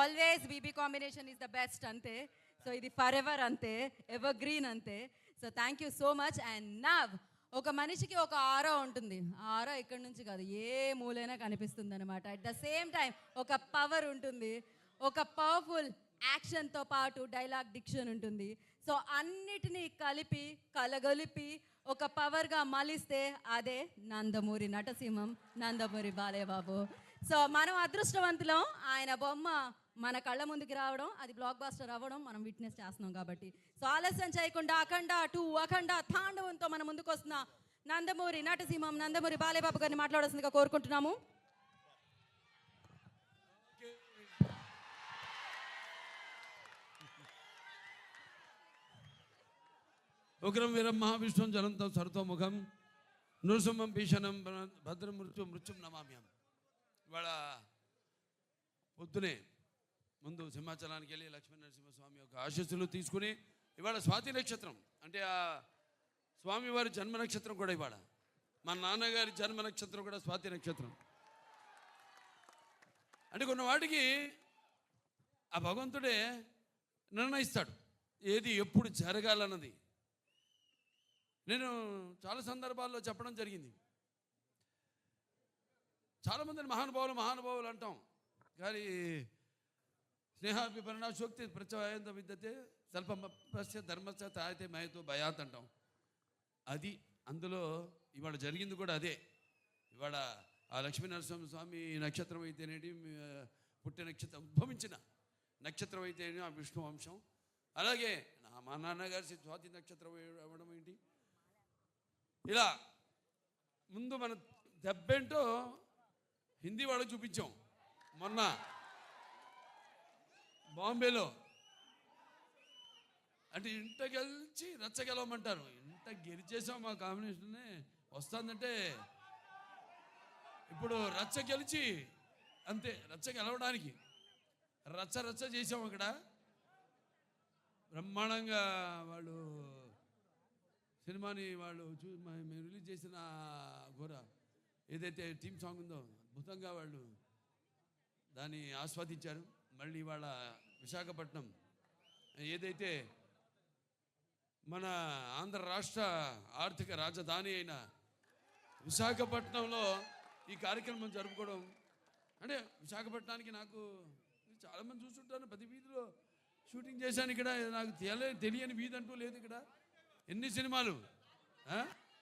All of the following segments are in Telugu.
Always BB combination is the best అంతే సో ఇది ఫర్ ఎవర్ అంతే ఎవర్ గ్రీన్ అంతే so thank you so much and now ఒక మనిషికి ఒక ఆరో ఉంటుంది. ఆరో ఇక్కడి నుంచి కాదు ఏ మూలైనా కనిపిస్తుంది అనమాట అట్ ద సేమ్ టైం ఒక పవర్ ఉంటుంది. ఒక పవర్ఫుల్ యాక్షన్తో పాటు డైలాగ్ డిక్షన్ ఉంటుంది. సో అన్నిటినీ కలిపి కలగలిపి ఒక పవర్గా మలిస్తే అదే నందమూరి నటసింహం నందమూరి బాలేబాబు సో మనం అదృష్టవంతులం. ఆయన బొమ్మ మన కళ్ళ ముందుకి రావడం అది బ్లాక్ బాస్టర్ అవ్వడం మనం విట్నెస్ చేస్తున్నాం కాబట్టి. సో ఆలస్యం చేయకుండా అఖండ టూ అఖండ తాండవంతో మన ముందుకు వస్తున్న నందమూరి నటసింహం నందమూరి బాలేబాబు గారిని మాట్లాడాల్సిందిగా కోరుకుంటున్నాము. ఉగ్రం వీరం మహావిష్ణుం జలంతం సర్వతోముఖం నృసింహం భీషణం భద్రం మృత్యు మృత్యుం నమామ్యం ఇవాళ పొద్దునే ముందు సింహాచలానికి వెళ్ళి లక్ష్మీ నరసింహస్వామి యొక్క ఆశస్సులు తీసుకుని ఇవాళ స్వాతి నక్షత్రం. అంటే ఆ స్వామివారి జన్మ నక్షత్రం కూడా ఇవాళ. మా నాన్నగారి జన్మ నక్షత్రం కూడా స్వాతి నక్షత్రం. అంటే కొన్ని వాటికి ఆ భగవంతుడే నిర్ణయిస్తాడు. ఏది ఎప్పుడు జరగాలన్నది. నేను చాలా సందర్భాల్లో చెప్పడం జరిగింది. చాలామందిని మహానుభావులు మహానుభావులు అంటాం. కానీ స్నేహాభిపరణ పరిణాశోక్తి ప్రత్యయంత విద్యతే స్వల్పస్య ధర్మస్య తాయితే మయతో భయాత్ అంటాం. అది అందులో ఇవాళ జరిగింది కూడా అదే. ఇవాళ ఆ లక్ష్మీనరసింహ స్వామి నక్షత్రం అయితేనేటి పుట్టిన నక్షత్రం ఉద్భవించిన నక్షత్రం అయితేనే ఆ విష్ణు వంశం. అలాగే నా మా నాన్నగారి స్వాతి నక్షత్రం అవ్వడం ఏంటి? ఇలా ముందు మన దెబ్బేంటో హిందీ వాళ్ళకి చూపించాం. మొన్న బాంబేలో. అంటే ఇంట గెలిచి రచ్చ గెలవమంటారు. ఇంట గెలిచేసాం మా కాంబినేషన్ని. వస్తుందంటే ఇప్పుడు రచ్చ గెలిచి అంతే రచ్చ గెలవడానికి. రచ్చ రచ్చ చేసాం అక్కడ. బ్రహ్మాండంగా వాళ్ళు సినిమాని వాళ్ళు చూ మేము రిలీజ్ చేసిన ఘోర ఏదైతే టీమ్ సాంగ్ ఉందో అద్భుతంగా వాళ్ళు దాన్ని ఆస్వాదించారు. మళ్ళీ ఇవాళ విశాఖపట్నం ఏదైతే మన ఆంధ్ర రాష్ట్ర ఆర్థిక రాజధాని అయిన విశాఖపట్నంలో ఈ కార్యక్రమం జరుపుకోవడం అంటే విశాఖపట్నానికి నాకు చాలామంది చూస్తుంటాను ప్రతి వీధిలో షూటింగ్ చేశాను ఇక్కడ నాకు తెలియ తెలియని వీధి అంటూ లేదు ఇక్కడ. ఎన్ని సినిమాలు?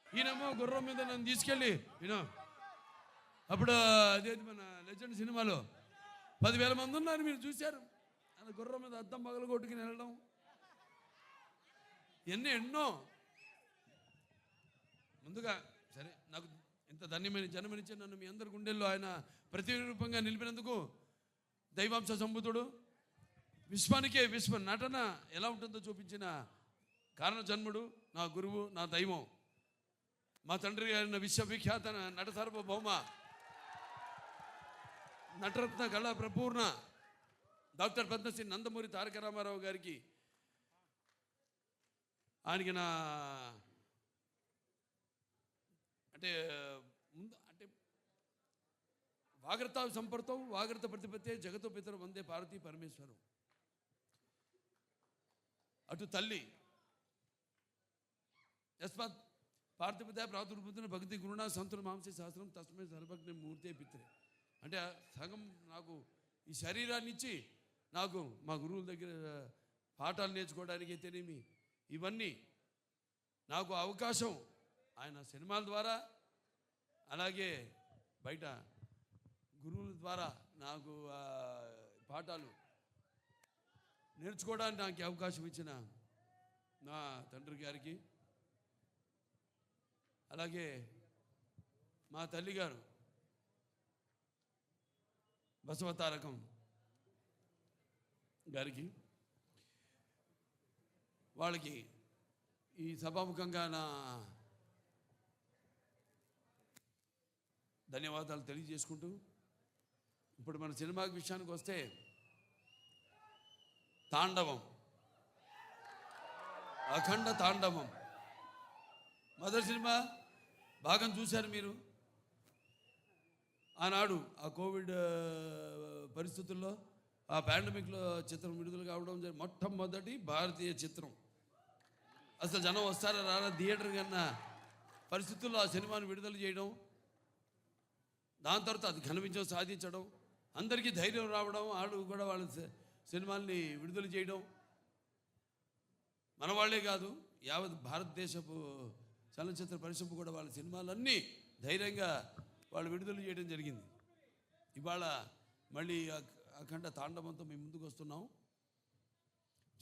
ఈయనేమో గుర్రం మీద నన్ను తీసుకెళ్ళి ఈయన అప్పుడు అదేది మన లెజెండ్ సినిమాలో పదివేల మంది ఉన్నారు మీరు చూశారు. ఆయన గుర్రం మీద అద్దం పగలు కొట్టుకుని వెళ్ళడం. ఎన్ని ఎన్నో. ముందుగా సరే నాకు ఇంత ధన్యమైన జన్మనిచ్చి నన్ను మీ అందరి గుండెల్లో ఆయన ప్రతిరూపంగా నిలిపినందుకు దైవాంశ సంబుతుడు విశ్వానికే విశ్వ నటన ఎలా ఉంటుందో చూపించిన కారణ జన్ముడు నా గురువు నా దైవం. మా తండ్రి గారిన విశ్వవిఖ్యాత నట సార్వభౌమ నటరత్న కళా ప్రపూర్ణ డాక్టర్ పద్మశ్రీ నందమూరి తారక రామారావు గారికి ఆయనకి నా అంటే ముందు అంటే వాగ్రత సంపర్తం వాగ్రత ప్రతిపత్తే జగతో పితరు వందే పార్వతీ పరమేశ్వరం. అటు తల్లి యస్మాత్ పార్థిపత ప్రాతుర్పుతున్న భక్తి గురుణ సంతుల మాంసే శాస్త్రం తస్మై సర్వజ్ఞ మూర్తే పిత్రే. అంటే సగం నాకు ఈ శరీరాన్ని ఇచ్చి నాకు మా గురువుల దగ్గర పాఠాలు నేర్చుకోవడానికి అయితేనేమి ఇవన్నీ నాకు అవకాశం. ఆయన సినిమాల ద్వారా అలాగే బయట గురువుల ద్వారా నాకు పాఠాలు నేర్చుకోవడానికి నాకు అవకాశం ఇచ్చిన నా తండ్రి గారికి. అలాగే మా తల్లిగారు బసవతారకం గారికి వాళ్ళకి ఈ సభాముఖంగా నా ధన్యవాదాలు తెలియజేసుకుంటూ ఇప్పుడు మన సినిమా విషయానికి వస్తే తాండవం. అఖండ తాండవం. మొదటి సినిమా భాగం చూశారు మీరు? ఆనాడు ఆ కోవిడ్ పరిస్థితుల్లో ఆ పాండమిక్లో చిత్రం విడుదల కావడం జరిగింది. మొట్టమొదటి భారతీయ చిత్రం. అసలు జనం వస్తారా రారా థియేటర్ కన్నా? పరిస్థితుల్లో ఆ సినిమాను విడుదల చేయడం దాని తర్వాత అది ఘన విజయం సాధించడం అందరికీ ధైర్యం రావడం వాళ్ళు కూడా వాళ్ళ సినిమాల్ని విడుదల చేయడం. మన వాళ్ళే కాదు యావత్ భారతదేశపు చలనచిత్ర పరిశ్రమ కూడా వాళ్ళ సినిమాలన్నీ ధైర్యంగా వాళ్ళు విడుదల చేయడం జరిగింది. ఇవాళ మళ్ళీ అఖండ తాండవంతో మేము ముందుకు వస్తున్నాం.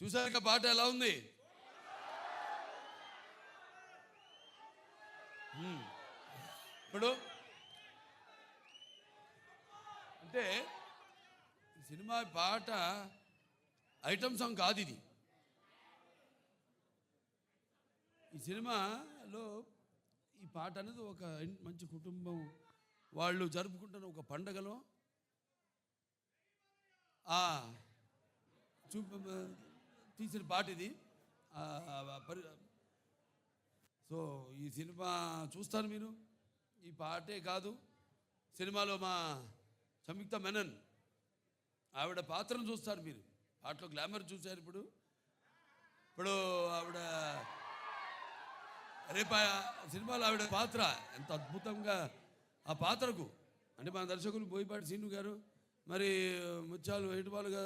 చూసాక పాట ఎలా ఉంది? ఇప్పుడు అంటే సినిమా పాట ఐటమ్ సాంగ్ కాదు ఇది. ఈ సినిమాలో ఈ పాట అనేది ఒక మంచి కుటుంబం వాళ్ళు జరుపుకుంటున్న ఒక పండగలో చూపు చూప తీసిన పాట ఇది. పరి సో ఈ సినిమా చూస్తారు మీరు. ఈ పాటే కాదు సినిమాలో మా సంయుక్త మెనన్ ఆవిడ పాత్రను చూస్తారు మీరు. పాటలో గ్లామర్ చూశారు ఇప్పుడు. ఇప్పుడు ఆవిడ రేపు సినిమాలో ఆవిడ పాత్ర ఎంత అద్భుతంగా ఆ పాత్రకు. అంటే మన దర్శకులు బోయపాటి సీను గారు మరి ముత్యాలు వేటువాలుగా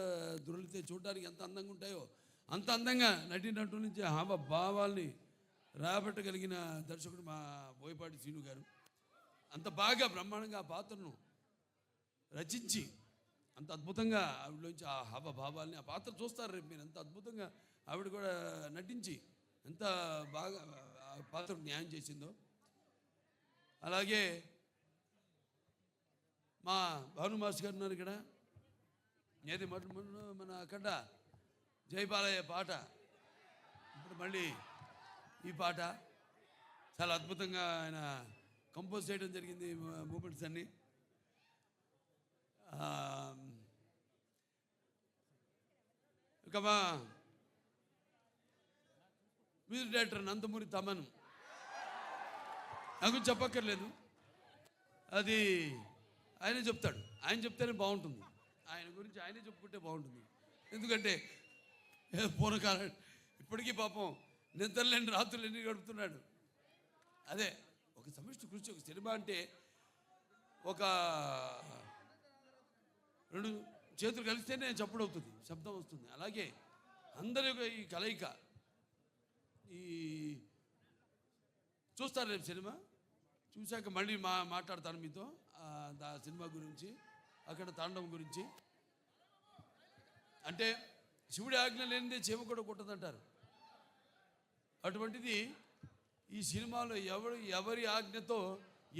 దొరికితే చూడడానికి ఎంత అందంగా ఉంటాయో అంత అందంగా నటినట్టు నుంచి హావ భావాల్ని రాబట్టగలిగిన దర్శకుడు మా బోయపాటి సీను గారు. అంత బాగా బ్రహ్మాండంగా ఆ పాత్రను రచించి అంత అద్భుతంగా ఆవిడలోంచి ఆ హావ భావాల్ని ఆ పాత్ర చూస్తారు రేపు మీరు ఎంత అద్భుతంగా ఆవిడ కూడా నటించి ఎంత బాగా ఆ పాత్రకు న్యాయం చేసిందో. అలాగే మా భాను మాస్ గారు ఉన్నారు ఇక్కడ. ఏది మొదటి మన అక్కడ జయపాలయ్య పాట. ఇప్పుడు మళ్ళీ ఈ పాట. చాలా అద్భుతంగా ఆయన కంపోజ్ చేయడం జరిగింది మూమెంట్స్ అన్నీ. ఇక మా మ్యూజిక్ డైరెక్టర్ నందమూరి తమన్. నాకు చెప్పక్కర్లేదు. అది ఆయనే చెప్తాడు. ఆయన చెప్తేనే బాగుంటుంది. ఆయన గురించి ఆయనే చెప్పుకుంటే బాగుంటుంది. ఎందుకంటే పూర్వకాలం ఇప్పటికీ పాపం నిద్రలేని రాత్రులు ఎన్ని గడుపుతున్నాడు. అదే ఒక సమిష్టి కృషి ఒక సినిమా అంటే ఒక రెండు చేతులు కలిస్తేనే చప్పుడు అవుతుంది శబ్దం వస్తుంది. అలాగే అందరి యొక్క ఈ కలయిక ఈ చూస్తారు రేపు సినిమా? చూశాక మళ్ళీ మా మాట్లాడతాను మీతో ఆ, దా సినిమా గురించి అక్కడ తాండవం గురించి. అంటే శివుడి ఆజ్ఞ లేనిదే చెవ కూడా కొట్టదంటారు. అటువంటిది ఈ సినిమాలో ఎవరు ఎవరి ఆజ్ఞతో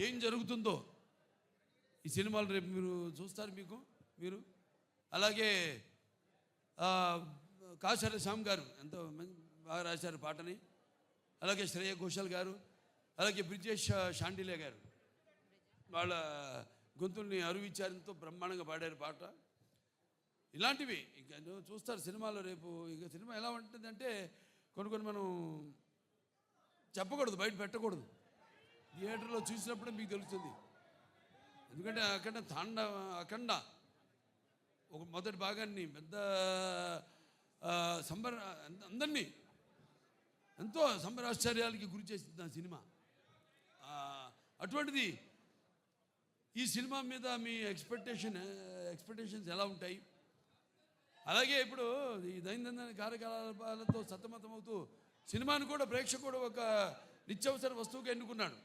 ఏం జరుగుతుందో ఈ సినిమాలు రేపు మీరు చూస్తారు మీకు మీరు. అలాగే కాశాల శ్యామ్ గారు ఎంతో బాగా రాశారు పాటని. అలాగే శ్రేయ ఘోషాల్ గారు అలాగే బ్రిజేష్ షాండిలే గారు. వాళ్ళ గొంతుల్ని అరువిచారంతో ఎంతో బ్రహ్మాండంగా పాడారు పాట. ఇలాంటివి ఇంకా నువ్వు చూస్తారు సినిమాలో రేపు ఇంకా సినిమా ఎలా ఉంటుందంటే కొన్ని కొన్ని మనం చెప్పకూడదు బయట పెట్టకూడదు. థియేటర్లో చూసినప్పుడే మీకు తెలుస్తుంది. ఎందుకంటే అఖండ తాండ అఖండ ఒక మొదటి భాగాన్ని పెద్ద సంబర అందరినీ ఎంతో సంబరాశ్చర్యాలకి గురి చేసింది ఆ సినిమా. అటువంటిది ఈ సినిమా మీద మీ ఎక్స్పెక్టేషన్ ఎక్స్పెక్టేషన్స్ ఎలా ఉంటాయి? అలాగే ఇప్పుడు ఈ దైనందిన కార్యకలాపాలతో సతమతమవుతూ సినిమాను కూడా ప్రేక్షకుడు ఒక నిత్యవసర వస్తువుగా ఎన్నుకున్నాడు.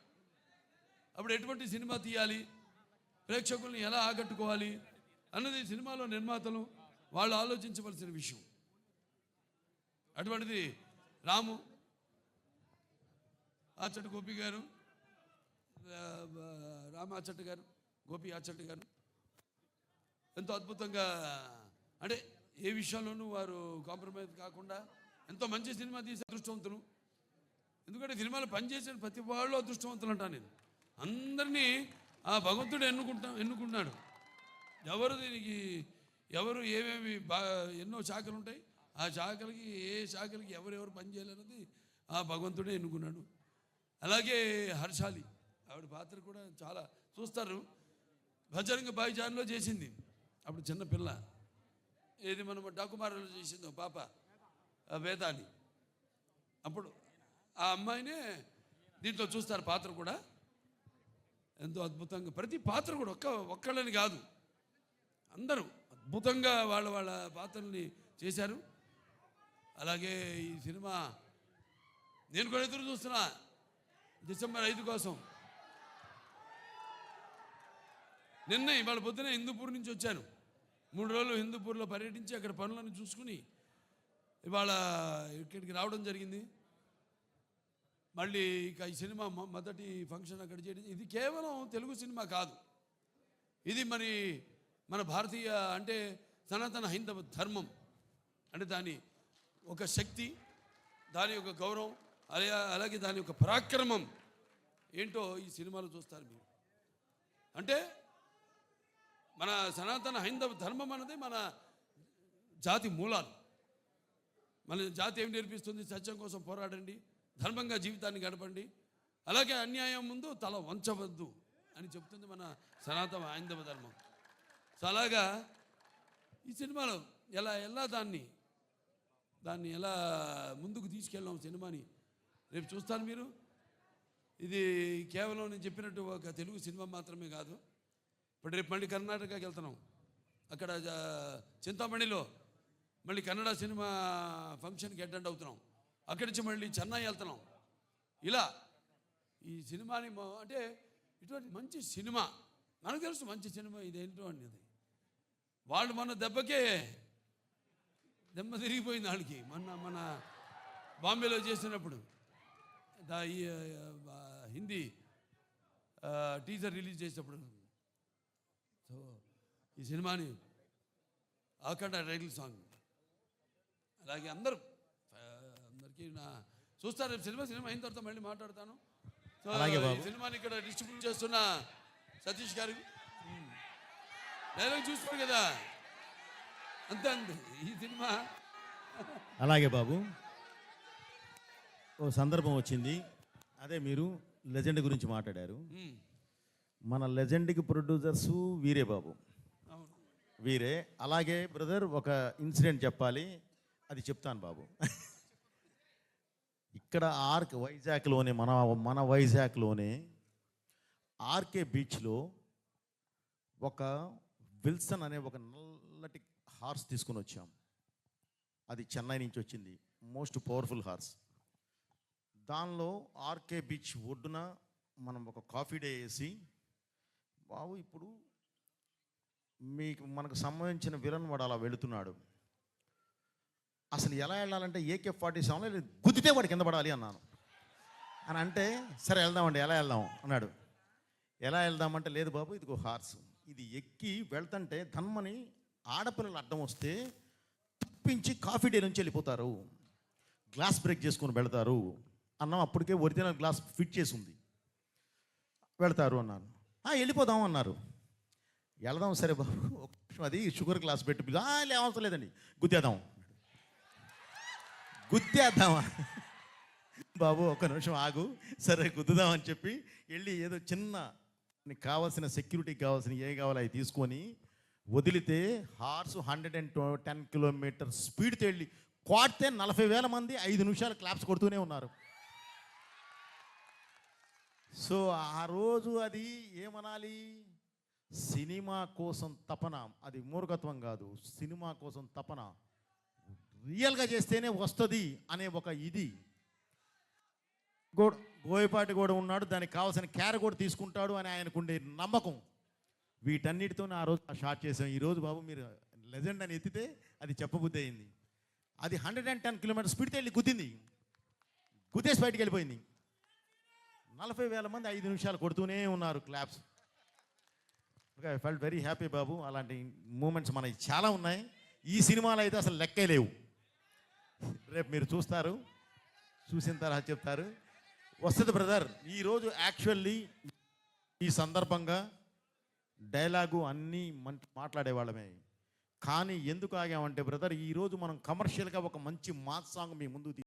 అప్పుడు ఎటువంటి సినిమా తీయాలి? ప్రేక్షకుల్ని ఎలా ఆకట్టుకోవాలి? అన్నది సినిమాలో నిర్మాతలు వాళ్ళు ఆలోచించవలసిన విషయం. అటువంటిది రాము ఆచట గోపి గారు రామాచట్ రామ గారు గోపి ఆచట్ గారు. ఎంతో అద్భుతంగా అంటే ఏ విషయంలోనూ వారు కాంప్రమైజ్ కాకుండా ఎంతో మంచి సినిమా తీసే అదృష్టవంతులు. ఎందుకంటే సినిమాలో పనిచేసిన ప్రతి వాళ్ళు అదృష్టవంతులు అంటాను నేను. అందరినీ ఆ భగవంతుడు ఎన్నుకుంటా ఎన్నుకున్నాడు. ఎవరు దీనికి ఎవరు ఏమేమి బా ఎన్నో శాఖలు ఉంటాయి ఆ శాఖలకి ఏ శాఖలకి ఎవరెవరు పనిచేయాలన్నది ఆ భగవంతుడే ఎన్నుకున్నాడు. అలాగే హర్షాలి. ఆవిడ పాత్ర కూడా చాలా చూస్తారు. భజరంగ బాయిజాన్లో చేసింది. అప్పుడు చిన్న పిల్ల. ఏది మనం డాకుమారులు చేసిందో పాప వేదాలి అప్పుడు ఆ అమ్మాయినే దీంట్లో చూస్తారు పాత్ర కూడా. ఎంతో అద్భుతంగా ప్రతి పాత్ర కూడా ఒక్క ఒక్కళ్ళని కాదు. అందరూ అద్భుతంగా వాళ్ళ వాళ్ళ పాత్రల్ని చేశారు. అలాగే ఈ సినిమా నేను కూడా ఎదురు చూస్తున్నా. డిసెంబర్ ఐదు కోసం. నిన్న ఇవాళ పొద్దున హిందూపూర్ నుంచి వచ్చాను. మూడు రోజులు హిందూపూర్లో పర్యటించి అక్కడ పనులను చూసుకుని ఇవాళ ఇక్కడికి రావడం జరిగింది. మళ్ళీ ఇక ఈ సినిమా మొదటి ఫంక్షన్ అక్కడ చేయడం ఇది కేవలం తెలుగు సినిమా కాదు. ఇది మరి మన భారతీయ అంటే సనాతన హైందవ ధర్మం అంటే దాని ఒక శక్తి దాని యొక్క గౌరవం అలా అలాగే దాని యొక్క పరాక్రమం ఏంటో ఈ సినిమాలో చూస్తారు మీరు. అంటే మన సనాతన హైందవ ధర్మం అన్నది మన జాతి మూలాలు. మన జాతి ఏం నేర్పిస్తుంది? సత్యం కోసం పోరాడండి ధర్మంగా జీవితాన్ని గడపండి. అలాగే అన్యాయం ముందు తల వంచవద్దు అని చెప్తుంది మన సనాతన హైందవ ధర్మం. సో అలాగా ఈ సినిమాలో ఎలా ఎలా దాన్ని దాన్ని ఎలా ముందుకు తీసుకెళ్ళాం సినిమాని? రేపు చూస్తాను మీరు. ఇది కేవలం నేను చెప్పినట్టు ఒక తెలుగు సినిమా మాత్రమే కాదు. ఇప్పుడు రేపు మళ్ళీ కర్ణాటకకి వెళ్తున్నాం. అక్కడ చింతామణిలో మళ్ళీ కన్నడ సినిమా ఫంక్షన్కి అటెండ్ అవుతున్నాం. అక్కడి నుంచి మళ్ళీ చెన్నై వెళ్తున్నాం. ఇలా ఈ సినిమాని అంటే ఇటువంటి మంచి సినిమా మనకు తెలుసు మంచి సినిమా ఇదేంటో అనేది. వాళ్ళు మన దెబ్బకే దెబ్బ తిరిగిపోయింది వాళ్ళకి మొన్న మన బాంబేలో చేసినప్పుడు. దా హిందీ టీజర్ రిలీజ్ చేసినప్పుడు సో ఈ సినిమాని ఆకండ టైటిల్ సాంగ్. అలాగే అందరూ అందరికీ నా చూస్తారు రేపు సినిమా సినిమా అయిన తర్వాత మళ్ళీ మాట్లాడతాను. సో ఈ. సినిమాని ఇక్కడ డిస్ట్రిబ్యూట్ చేస్తున్న సతీష్ గారు. డైలాగ్ చూస్తారు కదా. అంతే అంతే ఈ సినిమా. అలాగే బాబు. ఓ సందర్భం వచ్చింది. అదే మీరు లెజెండ్ గురించి మాట్లాడారు. మన లెజెండ్కి ప్రొడ్యూసర్స్ వీరే బాబు. వీరే. అలాగే బ్రదర్ ఒక ఇన్సిడెంట్ చెప్పాలి. అది చెప్తాను బాబు. ఇక్కడ ఆర్క్ వైజాగ్లోనే మన మన వైజాగ్లోనే ఆర్కే బీచ్లో ఒక విల్సన్ అనే ఒక నల్లటి హార్స్ తీసుకుని వచ్చాం. అది చెన్నై నుంచి వచ్చింది. Most powerful horse. దానిలో ఆర్కే బీచ్ ఒడ్డున మనం ఒక కాఫీ డే వేసి బాబు ఇప్పుడు మీకు మనకు సంబంధించిన విలన్ వాడు అలా వెళుతున్నాడు. అసలు ఎలా వెళ్ళాలంటే ఏకే ఫార్టీ సెవెన్లో గుద్దితే వాడు కింద పడాలి అన్నాను. అని అంటే సరే వెళ్దామండి ఎలా వెళ్దాం? అన్నాడు. ఎలా వెళ్దామంటే లేదు బాబు ఇది ఒక హార్స్. ఇది ఎక్కి వెళ్తుంటే ధన్మని ఆడపిల్లలు అడ్డం వస్తే తప్పించి కాఫీ డే నుంచి వెళ్ళిపోతారు. గ్లాస్ బ్రేక్ చేసుకొని వెళతారు. అన్నాం అప్పటికే ఒరిజినల్ గ్లాస్ ఫిట్ చేసి ఉంది. వెళతారు అన్నాను. వెళ్ళిపోదాం అన్నారు. వెళదాం సరే బాబు ఒక అది షుగర్ గ్లాస్ పెట్టి పిలు- అవసరం లేదండి గుద్దేద్దాం గుద్దేద్దామా? బాబు ఒక నిమిషం ఆగు సరే గుద్దుదామని చెప్పి వెళ్ళి ఏదో చిన్న నీకు కావాల్సిన సెక్యూరిటీకి కావాల్సిన ఏ కావాలో అవి తీసుకొని వదిలితే horse hundred and ten kilometre స్పీడ్తో వెళ్ళి కొడితే నలభై వేల మంది ఐదు నిమిషాలు క్లాప్స్ కొడుతూనే ఉన్నారు. సో ఆ రోజు అది ఏమనాలి? సినిమా కోసం తపన. అది మూర్ఖత్వం కాదు. సినిమా కోసం తపన. రియల్గా చేస్తేనే వస్తుంది అనే ఒక ఇది. గో గోయపాటి కూడా ఉన్నాడు. దానికి కావాల్సిన కేర్ కూడా తీసుకుంటాడు అని ఆయనకుండే నమ్మకం. వీటన్నిటితో ఆ రోజు షార్ట్ చేసాం ఈ రోజు బాబు మీరు లెజెండ్ అని ఎత్తితే అది చెప్పబుద్ధి అయింది. అది హండ్రెడ్ అండ్ టెన్ కిలోమీటర్ స్పీడ్తో వెళ్ళి గుద్దింది. గుద్దేసి బయటికి వెళ్ళిపోయింది. నలభై వేల మంది ఐదు నిమిషాలు కొడుతూనే ఉన్నారు claps. I felt very happy బాబు. అలాంటి మూమెంట్స్ మనకి చాలా ఉన్నాయి. ఈ సినిమాలో అయితే అసలు లెక్కే లేవు. రేపు మీరు చూస్తారు. చూసిన తర్వాత చెప్తారు. వస్తుంది బ్రదర్ ఈరోజు యాక్చువల్లీ ఈ సందర్భంగా డైలాగు అన్నీ మంచి మాట్లాడేవాళ్ళమే. కానీ ఎందుకు ఆగామంటే బ్రదర్ ఈరోజు మనం కమర్షియల్గా ఒక మంచి మాత్ సాంగ్ మీ ముందు